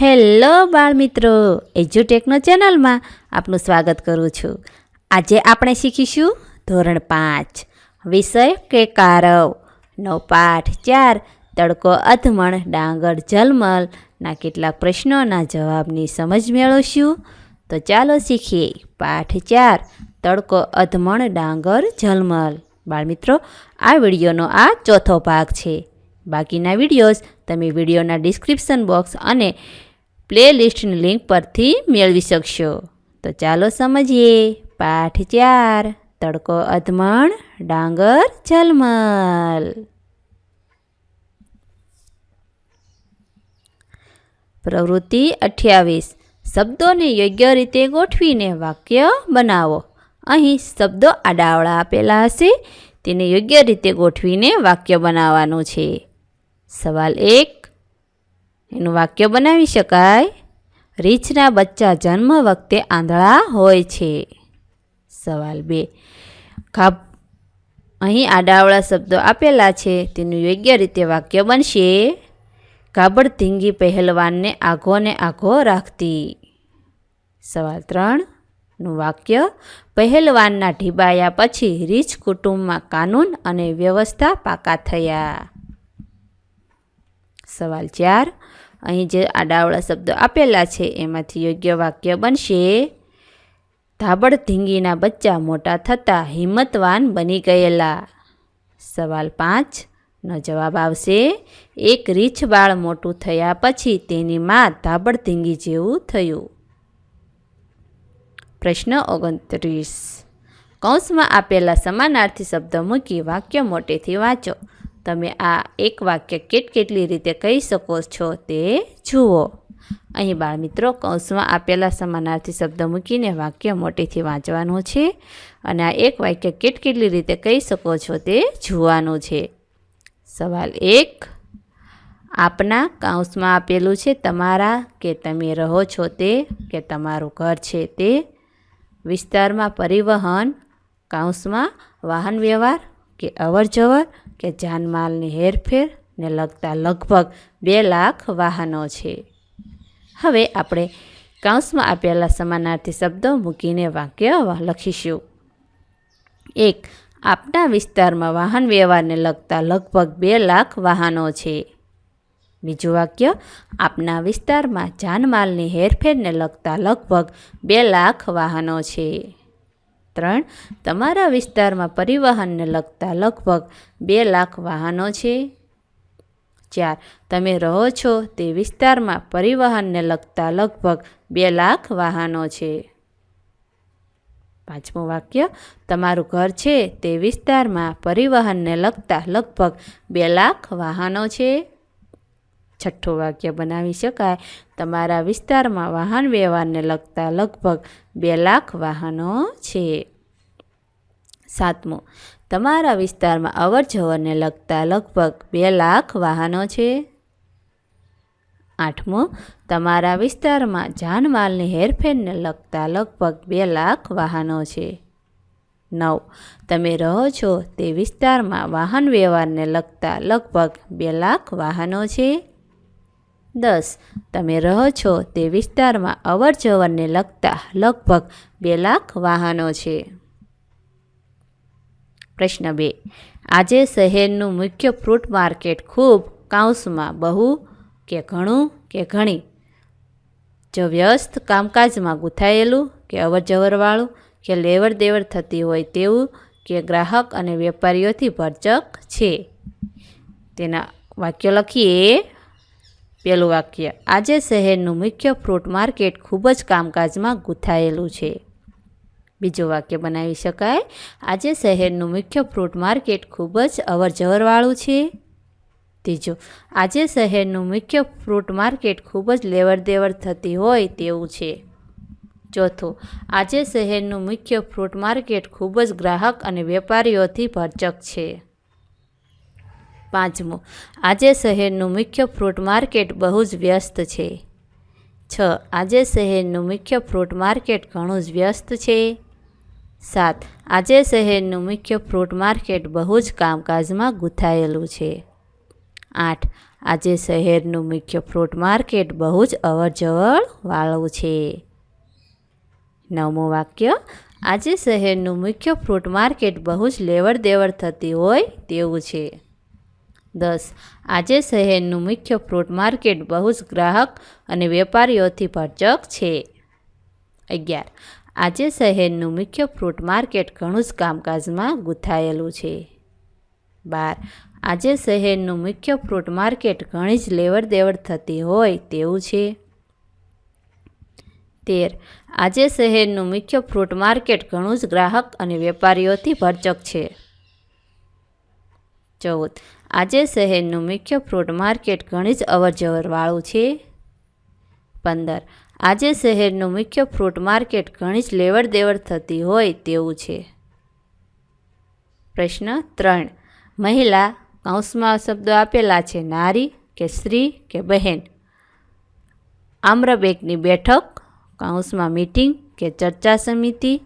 Hello બાળમિત્રો, એજ્યુટેકનો ચેનલમાં આપનું સ્વાગત કરું છું. આજે આપણે શીખીશું ધોરણ પાંચ, વિષય કે કારવ. નો પાઠ ચાર, તડકો, અધમણ, ડાંગર, જલમલ ના કેટલાક પ્રશ્નોના જવાબની સમજ મેળવશું. તો ચાલો શીખીએ. પાઠ ચાર, તડકો, અધમણ, ડાંગર, જલમલ. બાળમિત્રો, આ વિડીયોનો આ ચોથો ભાગ છે. બાકીના વિડીયોઝ તમે વિડીયોના ડિસ્ક્રિપ્શન બોક્સ અને પ્લેલિસ્ટની લિંક પરથી મેળવી શકશો. તો ચાલો સમજીએ. પાઠ ચાર. તડકો અધમણ, ડાંગર, ઝલમલ. પ્રવૃત્તિ અઠ્યાવીસ. શબ્દોને યોગ્ય રીતે ગોઠવીને વાક્ય બનાવો. અહીં શબ્દો આડાવળા આપેલા હશે. તેને યોગ્ય રીતે ગોઠવીને વાક્ય બનાવવાનું છે. સવાલ એક. એનું વાક્ય બનાવી શકાય. રીંછના બચ્ચા જન્મ વખતે આંધળા હોય છે. સવાલ બે. ખાબ અહીં આડાવળા શબ્દો આપેલા છે. તેનું યોગ્ય રીતે વાક્ય બનશે. કાબડ ધીંગી પહેલવાનને આઘોને આઘો રાખતી. સવાલ ત્રણનું વાક્ય પહેલવાનના ઢીબાયા પછી રીછ કુટુંબમાં કાનૂન અને વ્યવસ્થા પાકા થયા. સવાલ ચાર. અહીં જે આડાવડા શબ્દો આપેલા છે, એમાંથી યોગ્ય વાક્ય બનશે. ધાબળ ધીંગીના બચ્ચા મોટા થતાં હિંમતવાન બની ગયેલા. સવાલ પાંચનો જવાબ આવશે. એક રીછ બાળ મોટું થયા પછી તેની માં ધાબળ ધીંગી જેવું થયું. પ્રશ્ન ઓગણત્રીસ. કૌંસમાં આપેલા સમાનાર્થી શબ્દો મૂકી વાક્ય મોટેથી વાંચો. તમે આ એક વાક્ય કેટકેટલી રીતે કહી શકો છો તે જુઓ. અહીં બાળમિત્રો કૌંસમાં આપેલા સમાનાર્થી શબ્દ મૂકીને વાક્ય મોટેથી વાંચવાનું છે અને આ એક વાક્ય કેટ કેટલી રીતે કહી શકો છો તે જોવાનું છે. સવાલ એક, આપના કૌંસમાં આપેલું છે તમારા કે તમે રહો છો તે કે તમારું ઘર છે તે? વિસ્તારમાં પરિવહન, કૌંસમાં વાહન વ્યવહાર કે અવર જવર કે જાનમાલની હેરફેર ને લગતા લગભગ બે લાખ વાહનો છે. હવે આપણે કૌંસમાં આપેલા સમાનાર્થી શબ્દો મૂકીને વાક્ય લખીશું. એક, આપના વિસ્તારમાં વાહન વ્યવહારને લગતા લગભગ બે લાખ વાહનો છે. બીજું વાક્ય, આપના વિસ્તારમાં જાનમાલની હેરફેરને લગતા લગભગ બે લાખ વાહનો છે. ત્રણ, તમારા વિસ્તારમાં પરિવહનને લગતા લગભગ બે લાખ વાહનો છે. ચાર, તમે રહો છો તે વિસ્તારમાં પરિવહનને લગતા લગભગ બે લાખ વાહનો છે. પાંચમું વાક્ય, તમારું ઘર છે તે વિસ્તારમાં પરિવહનને લગતા લગભગ બે લાખ વાહનો છે. છઠ્ઠું વાક્ય બનાવી શકાય. તમારા વિસ્તારમાં વાહન વ્યવહારને લગતા લગભગ બે લાખ વાહનો છે. સાતમું, તમારા વિસ્તારમાં અવર જવરને લગતા લગભગ બે લાખ વાહનો છે. આઠમું, તમારા વિસ્તારમાં જાનમાલની હેરફેરને લગતા લગભગ બે લાખ વાહનો છે. નવ, તમે રહો છો તે વિસ્તારમાં વાહન વ્યવહારને લગતા લગભગ બે લાખ વાહનો છે. દસ. તમે રહો છો તે વિસ્તારમાં અવર જવરને લગતા લગભગ બે લાખ વાહનો છે. પ્રશ્ન બે. આજે શહેરનું મુખ્ય ફ્રૂટ માર્કેટ ખૂબ કાઉન્સમાં બહુ કે ઘણું કે ઘણી? જો વ્યસ્ત કામકાજમાં ગૂંથાયેલું કે અવરજવરવાળું કે લેવડ દેવડ થતી હોય તેવું કે ગ્રાહક અને વેપારીઓથી ભરચક છે? તેના વાક્ય લખીએ. પહેલું વાક્ય, આજે શહેરનું મુખ્ય ફ્રૂટ માર્કેટ ખૂબ જ કામકાજમાં ગૂંથાયેલું છે. બીજું વાક્ય બનાવી શકાય, આજે શહેરનું મુખ્ય ફ્રૂટ માર્કેટ ખૂબ જ અવરજવરવાળું છે. ત્રીજું, આજે શહેરનું મુખ્ય ફ્રૂટ માર્કેટ ખૂબ જ લેવડ દેવડ થતી હોય તેવું છે. ચોથું, આજે શહેરનું મુખ્ય ફ્રૂટ માર્કેટ ખૂબ જ ગ્રાહક અને વેપારીઓથી ભરચક છે. પાંચમું. આજે શહેરનું મુખ્ય ફ્રૂટ માર્કેટ બહુ જ વ્યસ્ત છે. છ. આજે શહેરનું મુખ્ય ફ્રૂટ માર્કેટ ઘણું જ વ્યસ્ત છે. સાત. આજે શહેરનું મુખ્ય ફ્રૂટ માર્કેટ બહુ જ કામકાજમાં ગૂંથાયેલું છે. આઠ. આજે શહેરનું મુખ્ય ફ્રૂટ માર્કેટ બહુ જ અવરજવર વાળું છે. નવમું વાક્ય. આજે શહેરનું મુખ્ય ફ્રૂટ માર્કેટ બહુ જ લેવડ દેવડ થતી હોય તેવું છે. દસ. આજે શહેરનું મુખ્ય ફ્રૂટ માર્કેટ બહુ જ ગ્રાહક અને વેપારીઓથી ભરચક છે. અગિયાર. આજે શહેરનું મુખ્ય ફ્રૂટ માર્કેટ ઘણું જ કામકાજમાં ગૂંથાયેલું છે. બાર. આજે શહેરનું મુખ્ય ફ્રૂટ માર્કેટ ઘણી જ લેવડ દેવડ થતી હોય તેવું છે. તેર. આજે શહેરનું મુખ્ય ફ્રૂટ માર્કેટ ઘણું જ ગ્રાહક અને વેપારીઓથી ભરચક છે. ચૌદ. આજે શહેરનું મુખ્ય ફ્રૂટ માર્કેટ ઘણી જ અવરજવરવાળું છે. પંદર. આજે શહેરનું મુખ્ય ફ્રૂટ માર્કેટ ઘણી જ લેવડ દેવડ થતી હોય તેવું છે. પ્રશ્ન ત્રણ. મહિલા કૌંસમાં શબ્દો આપેલા છે નારી કે સ્ત્રી કે બહેન? આમ્રબેગની બેઠક, કૌંસમાં મીટિંગ કે ચર્ચા સમિતિ?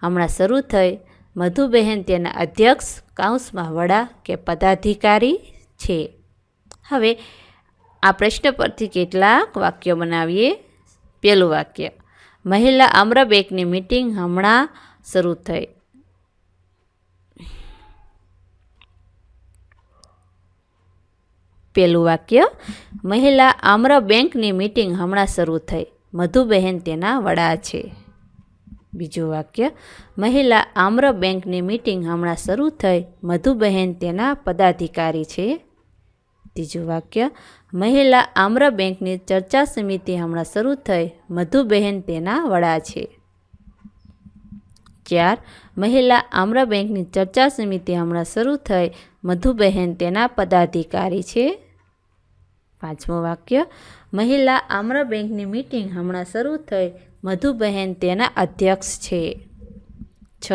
હમણાં શરૂ થઈ. મધુબહેન તેના અધ્યક્ષ કૌંસમાં વડા કે પદાધિકારી છે. હવે આ પ્રશ્ન પરથી કેટલાક વાક્યો બનાવીએ. પહેલું વાક્ય, મહિલા આમ્રબેગની મીટિંગ હમણાં શરૂ થઈ. પહેલું વાક્ય, મહિલા આમ્ર બેંકની મીટિંગ હમણાં શરૂ થઈ. મધુબહેન તેના વડા છે. બીજું વાક્ય, મહિલા આમ્ર બેંકની મીટિંગ હમણાં શરૂ થઈ. મધુબહેન તેના પદાધિકારી છે. ત્રીજું વાક્ય, મહિલા આમ્ર બેંકની ચર્ચા સમિતિ હમણાં શરૂ થઈ. મધુબહેન તેના વડા છે. ચાર, મહિલા આમ્ર બેંકની ચર્ચા સમિતિ હમણાં શરૂ થઈ. મધુબહેન તેના પદાધિકારી છે. પાંચમું વાક્ય, મહિલા આમ્ર બેંકની મીટિંગ હમણાં શરૂ થઈ. મધુબહેન તેના અધ્યક્ષ છે. છ.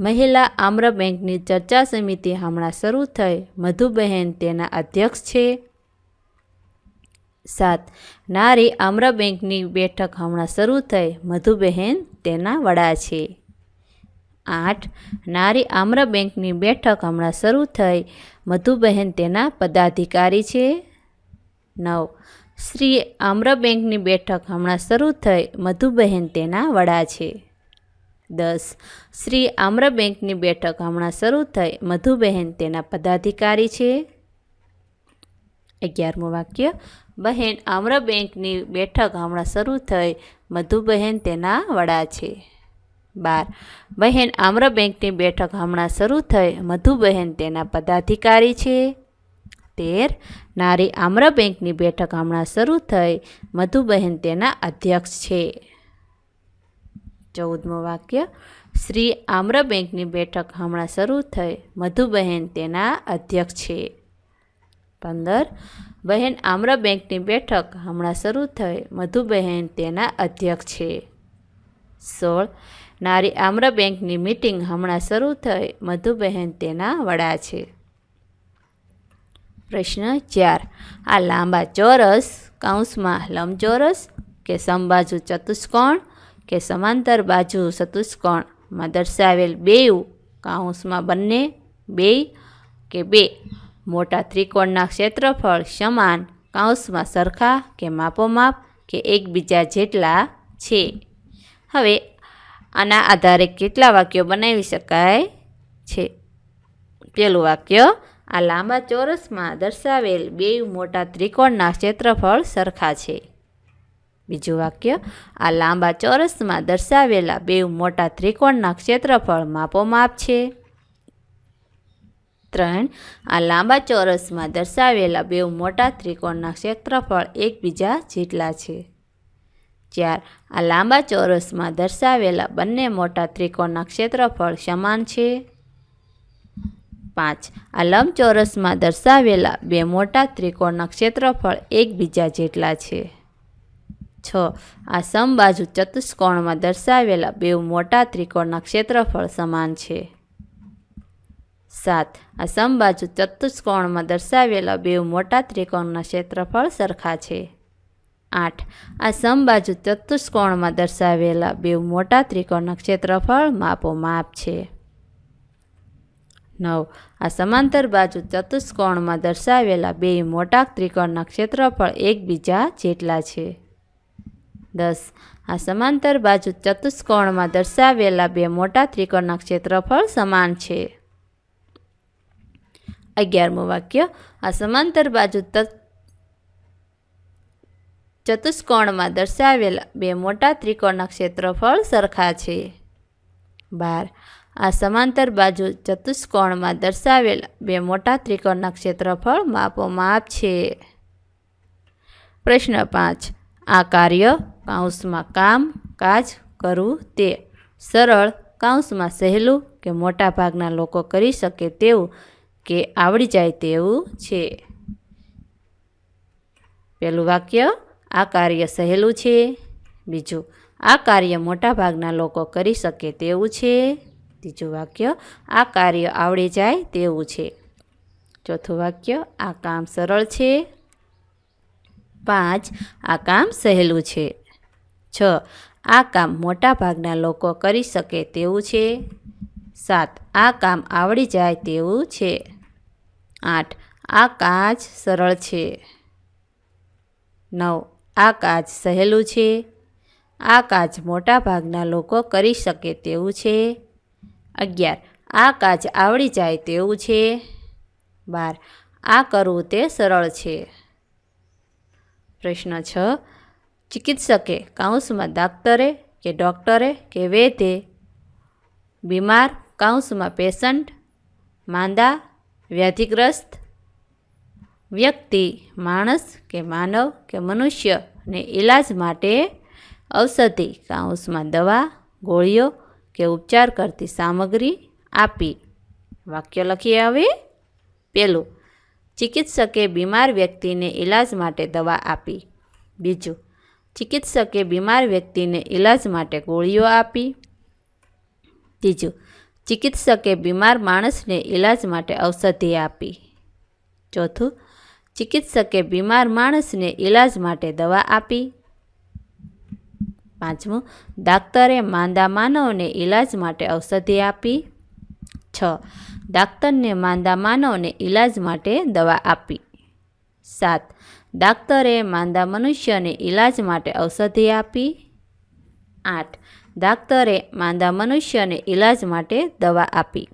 મહિલા આમ્ર બેંકની ચર્ચા સમિતિ હમણાં શરૂ થઈ. મધુબહેન તેના અધ્યક્ષ છે. સાત. નારી આમ્ર બેંકની બેઠક હમણાં શરૂ થઈ. મધુબહેન તેના વડા છે. આઠ. નારી આમ્ર બેંકની બેઠક હમણાં શરૂ થઈ. મધુબહેન તેના પદાધિકારી છે. નવ. શ્રી આમ્ર બેંકની બેઠક હમણાં શરૂ થઈ. મધુબહેન તેના વડા છે. દસ. શ્રી આમ્ર બેંકની બેઠક હમણાં શરૂ થઈ. મધુબહેન તેના પદાધિકારી છે. અગિયારમું વાક્ય. બહેન આમ્ર બેંકની બેઠક હમણાં શરૂ થઈ. મધુબહેન તેના વડા છે. બાર. બહેન આમ્ર બેંકની બેઠક હમણાં શરૂ થઈ. મધુબહેન તેના પદાધિકારી છે. તેર, નારી આમ્ર બેંકની બેઠક હમણાં શરૂ થઈ. મધુબહેન તેના અધ્યક્ષ છે. ચૌદમું વાક્ય. શ્રી આમ્ર બેંકની બેઠક હમણાં શરૂ થઈ. મધુબહેન તેના અધ્યક્ષ છે. પંદર, બહેન આમ્ર બેંકની બેઠક હમણાં શરૂ થઈ. મધુબહેન તેના અધ્યક્ષ છે. સોળ, નારી આમ્ર બેંકની મિટિંગ હમણાં શરૂ થઈ. મધુબહેન તેના વડા છે. પ્રશ્ન ચાર. આ લાંબા ચોરસ, કૌંસમાં લંબચોરસ, કે સમબાજુ ચતુષ્કોણ, કે સમાંતર બાજુ ચતુષ્કોણમાં દર્શાવેલ બેઉ કૌંસમાં બંને બે કે બે. મોટા ત્રિકોણના ક્ષેત્રફળ સમાન, કૌંસમાં સરખા કે માપોમાપ કે એકબીજા જેટલા છે. હવે આના આધારે કેટલા વાક્યો બનાવી શકાય છે? પેલું વાક્ય આ લાંબા ચોરસમાં દર્શાવેલ બે મોટા ત્રિકોણના ક્ષેત્રફળ સરખા છે. બીજું વાક્ય, આ લાંબા ચોરસમાં દર્શાવેલા બે મોટા ત્રિકોણના ક્ષેત્રફળ માપોમાપ છે. ત્રણ, આ લાંબા ચોરસમાં દર્શાવેલા બે મોટા ત્રિકોણના ક્ષેત્રફળ એકબીજા જેટલા છે. ચાર, આ લાંબા ચોરસમાં દર્શાવેલા બંને મોટા ત્રિકોણના ક્ષેત્રફળ સમાન છે. પાંચ. આ લંબચોરસમાં દર્શાવેલા બે મોટા ત્રિકોણના ક્ષેત્રફળ એકબીજા જેટલા છે. છ. આ સમબાજુ ચતુષ્કોણમાં દર્શાવેલા બે મોટા ત્રિકોણના ક્ષેત્રફળ સમાન છે. સાત. આ સમબાજુ ચતુષ્કોણમાં દર્શાવેલા બે મોટા ત્રિકોણના ક્ષેત્રફળ સરખા છે. આઠ. આ સમબાજુ ચતુષ્કોણમાં દર્શાવેલા બે મોટા ત્રિકોણના ક્ષેત્રફળ માપો માપ છે. નવ. આ સમાંતર બાજુ ચતુષ્કોણમાં દર્શાવેલા બે મોટા ત્રિકોણના ક્ષેત્રફળ એકબીજા જેટલા છે. દસ. આ સમાંતર બાજુ ચતુષ્કોણમાં દર્શાવેલા બે મોટા ત્રિકોણના ક્ષેત્રફળ સમાન છે. અગિયારમું વાક્ય. આ સમાંતર બાજુ ચતુષ્કોણમાં દર્શાવેલા બે મોટા ત્રિકોણના ક્ષેત્રફળ સરખા છે. બાર. આ સમાંતર બાજુ ચતુષ્કોણમાં દર્શાવેલા બે મોટા ત્રિકોણના ક્ષેત્રફળ માપોમાપ છે. પ્રશ્ન પાંચ. આ કાર્ય કાંસમાં કામ, કાજ કરવું તે સરળ કાંસમાં સહેલું કે મોટા ભાગના લોકો કરી શકે તેવું કે આવડી જાય તેવું છે. પહેલું વાક્ય, આ કાર્ય સહેલું છે. બીજું, આ કાર્ય મોટાભાગના લોકો કરી શકે તેવું છે. ત્રીજું વાક્ય, આ કાર્ય આવડી જાય તેવું છે. ચોથું વાક્ય, આ કામ સરળ છે. પાંચ, આ કામ સહેલું છે. છ, આ કામ મોટા ભાગના લોકો કરી શકે તેવું છે. સાત, આ કામ આવડી જાય તેવું છે. આઠ, આ કાચ સરળ છે. નવ, આ કાજ સહેલું છે. આ કાચ મોટા ભાગના લોકો કરી શકે તેવું છે. અગિયાર. આ કાચ આવડી જાય તેવું છે. બાર. આ કરવું તે સરળ છે. પ્રશ્ન છ. ચિકિત્સકે, કાઉન્સમાં ડાક્ટરે કે ડૉક્ટરે કે વૈદ્ય બીમાર, કાઉન્સમાં પેશન્ટ, માંદા, વ્યાધિગ્રસ્ત વ્યક્તિ, માણસ કે માનવ કે મનુષ્યને ઈલાજ માટે ઔષધિ, કાઉન્સમાં દવા, ગોળીઓ કે ઉપચાર કરતી સામગ્રી આપી. વાક્ય લખીએ હવે પહેલું ચિકિત્સકે બીમાર વ્યક્તિને ઈલાજ માટે દવા આપી. બીજું, ચિકિત્સકે બીમાર વ્યક્તિને ઈલાજ માટે ગોળીઓ આપી. ત્રીજું, ચિકિત્સકે બીમાર માણસને ઈલાજ માટે ઔષધિ આપી. ચોથું, ચિકિત્સકે બીમાર માણસને ઈલાજ માટે દવા આપી. પાંચમું ડાક્ટરે માંદા માનવને ઈલાજ માટે ઔષધિ આપી. છ ડાક્ટરને માંદા માનવને ઈલાજ માટે દવા આપી. સાત ડાક્ટરે માંદા મનુષ્યને ઈલાજ માટે ઔષધિ આપી. આઠ ડાક્ટરે માંદા મનુષ્યને ઈલાજ માટે દવા આપી.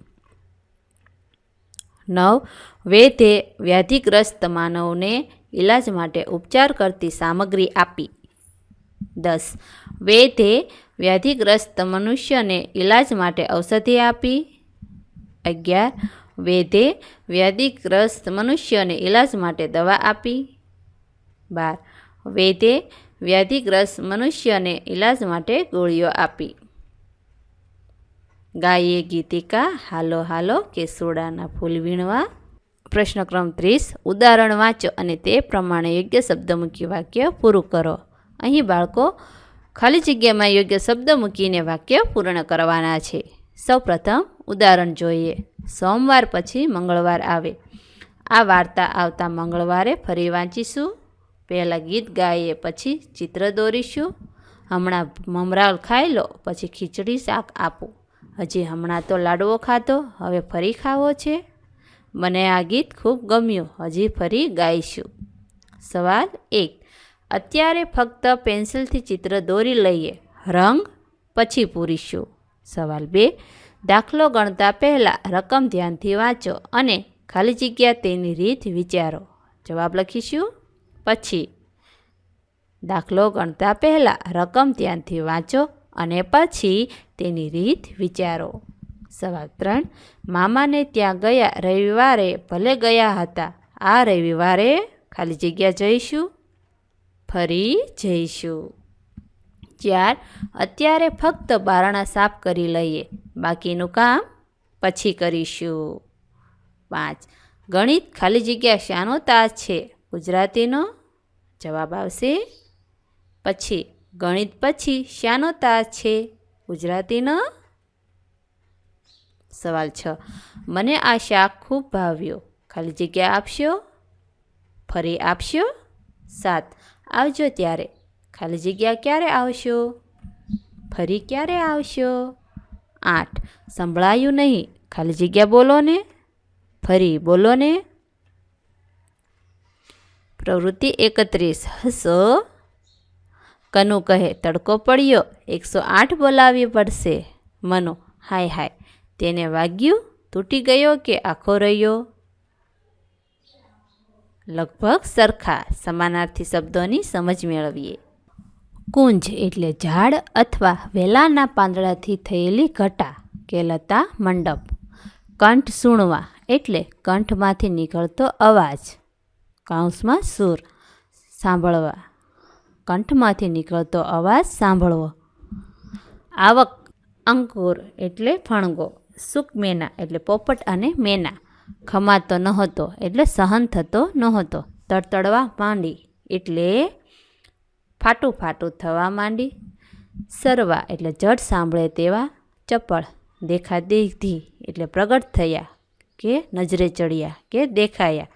નવ, વેધે વ્યાધિગ્રસ્ત માનવને ઈલાજ માટે ઉપચાર કરતી સામગ્રી આપી. દસ. વૈદ્યે વ્યાધિગ્રસ્ત મનુષ્યને ઈલાજ માટે ઔષધિ આપી. અગિયાર. વૈદ્યે વ્યાધિગ્રસ્ત મનુષ્યને ઈલાજ માટે દવા આપી. બાર. વૈદ્યે વ્યાધિગ્રસ્ત મનુષ્યને ઈલાજ માટે ગોળીઓ આપી. ગાયે ગીતિકા, હાલો હાલો કે સોડાના ફૂલ વીણવા. પ્રશ્ન ક્રમ ત્રીસ. ઉદાહરણ વાંચો અને તે પ્રમાણે યોગ્ય શબ્દ મૂકી વાક્ય પૂરું કરો. અહીં બાળકો ખાલી જગ્યામાં યોગ્ય શબ્દ મૂકીને વાક્ય પૂર્ણ કરવાના છે. સૌપ્રથમ ઉદાહરણ જોઈએ. સોમવાર પછી મંગળવાર આવે. આ વાર્તા આવતા મંગળવારે ફરી વાંચીશું. પહેલાં ગીત ગાઈએ પછી ચિત્ર દોરીશું. હમણાં મમરાલ ખાઈ લો, પછી ખીચડી શાક આપું. હજી હમણાં તો લાડવો ખાધો, હવે ફરી ખાવો છે. મને આ ગીત ખૂબ ગમ્યું, હજી ફરી ગાઈશું. સવાલ એક. અત્યારે ફક્ત પેન્સિલથી ચિત્ર દોરી લઈએ. રંગ પછી પૂરીશું. સવાલ બે. દાખલો ગણતા પહેલાં રકમ ધ્યાનથી વાંચો અને ખાલી જગ્યા તેની રીત વિચારો. જવાબ લખીશું. પછી. દાખલો ગણતા પહેલાં રકમ ધ્યાનથી વાંચો અને પછી તેની રીત વિચારો. સવાલ ત્રણ. મામાને ત્યાં ગયા રવિવારે ભલે ગયા હતા. આ રવિવારે ખાલી જગ્યા જઈશું. ફરી જઈશું. ચાર, અત્યારે ફક્ત બારણા સાફ કરી લઈએ. બાકીનું કામ પછી કરીશું. પાંચ, ગણિત ખાલી જગ્યા શાનો તાજ છે. ગુજરાતીનો જવાબ આવશે પછી, ગણિત પછી શાનો તાજ છે. ગુજરાતીનો સવાલ છ. મને આ શાક ખૂબ ભાવ્યો. ખાલી જગ્યા આપશો? ફરી આપશો? સાત આવજો ત્યારે. ખાલી જગ્યા ક્યારે આવશો? ફરી ક્યારે આવશો? આઠ. સંભળાયું નહીં. ખાલી જગ્યા બોલો ને. ફરી બોલો ને. પ્રવૃત્તિ એકત્રીસ. હસો. કનુ કહે, તડકો પડ્યો. એકસો આઠ બોલાવવી પડશે. મનો, હાય હાય. તેને વાગ્યું, તૂટી ગયો કે આખો રહ્યો? લગભગ સરખા સમાનાર્થી શબ્દોની સમજ મેળવીએ. કુંજ એટલે ઝાડ અથવા વેલાના પાંદડાથી થયેલી ઘટા કે લતા મંડપ. કંઠ સૂણવા એટલે કંઠમાંથી નીકળતો અવાજ. કાંસમાં સૂર સાંભળવા. કંઠમાંથી નીકળતો અવાજ સાંભળવો. આવક અંકુર એટલે ફણગો. સુકમેના એટલે પોપટ અને મેના. ખમાતો નહોતો, એટલે સહન થતો નહોતો. તડતડવા માંડી, એટલે ફાટું ફાટું થવા માંડી. સરવા, એટલે જડ સાંભળે તેવા ચપળ દેખા દેખધી એટલે પ્રગટ થયા કે નજરે ચડ્યા કે દેખાયા.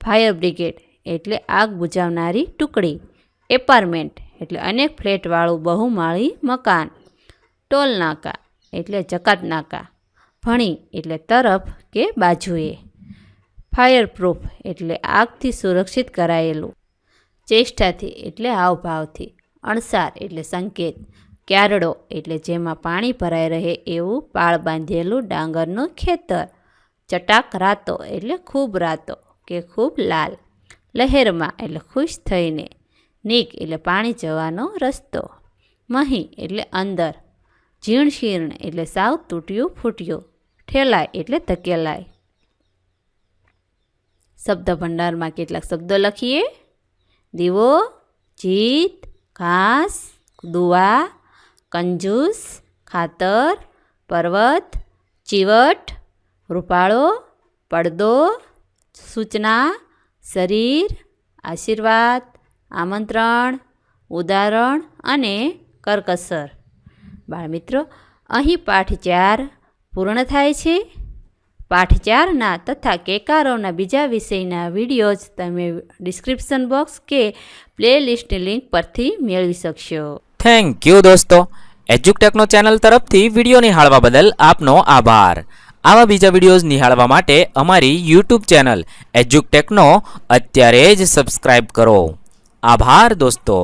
ફાયર બ્રિગેડ, એટલે આગ બુઝાવનારી ટુકડી. એપાર્ટમેન્ટ, એટલે અનેક ફ્લેટવાળું બહુમાળી મકાન. ટોલ નાકા એટલે જકાત નાકા ભણી એટલે તરફ કે બાજુએ. ફાયર પ્રૂફ એટલે આગથી સુરક્ષિત કરાયેલું. ચેષ્ટાથી એટલે હાવભાવથી. અણસાર એટલે સંકેત. ક્યારડો એટલે જેમાં પાણી ભરાઈ રહે એવું પાળ બાંધેલું ડાંગરનું ખેતર. ચટાક રાતો એટલે ખૂબ રાતો કે ખૂબ લાલ. લહેરમાં એટલે ખુશ થઈને. નીક એટલે પાણી જવાનો રસ્તો. મહી એટલે અંદર. ઝીણ શીર્ણ એટલે સાવ તૂટ્યું ફૂટ્યું. ઠેલાય એટલે ધકેલાય. શબ્દ ભંડારમાં કેટલાક શબ્દો લખીએ. દીવો, જીત, ઘાસ, દુવા, કંજૂસ, ખાતર, પર્વત, ચીવટ, રૂપાળો, પડદો, સૂચના, શરીર, આશીર્વાદ, આમંત્રણ, ઉદાહરણ અને કરકસર. બાળમિત્રો અહીં પાઠ ચાર પૂર્ણ થાય છે. પાઠ ચારના તથા કેકારોના બીજા વિષયના વિડીયોઝ તમે ડિસ્ક્રિપ્શન બોક્સ કે પ્લેલિસ્ટની લિંક પરથી મેળવી શકશો. થેન્ક યુ દોસ્તો. એજ્યુકટેકનો ચેનલ તરફથી વીડિયો નિહાળવા બદલ આપનો આભાર. આવા બીજા વિડીયોઝ નિહાળવા માટે અમારી યુટ્યુબ ચેનલ એજ્યુકટેકનો અત્યારે જ સબસ્ક્રાઇબ કરો. આભાર દોસ્તો.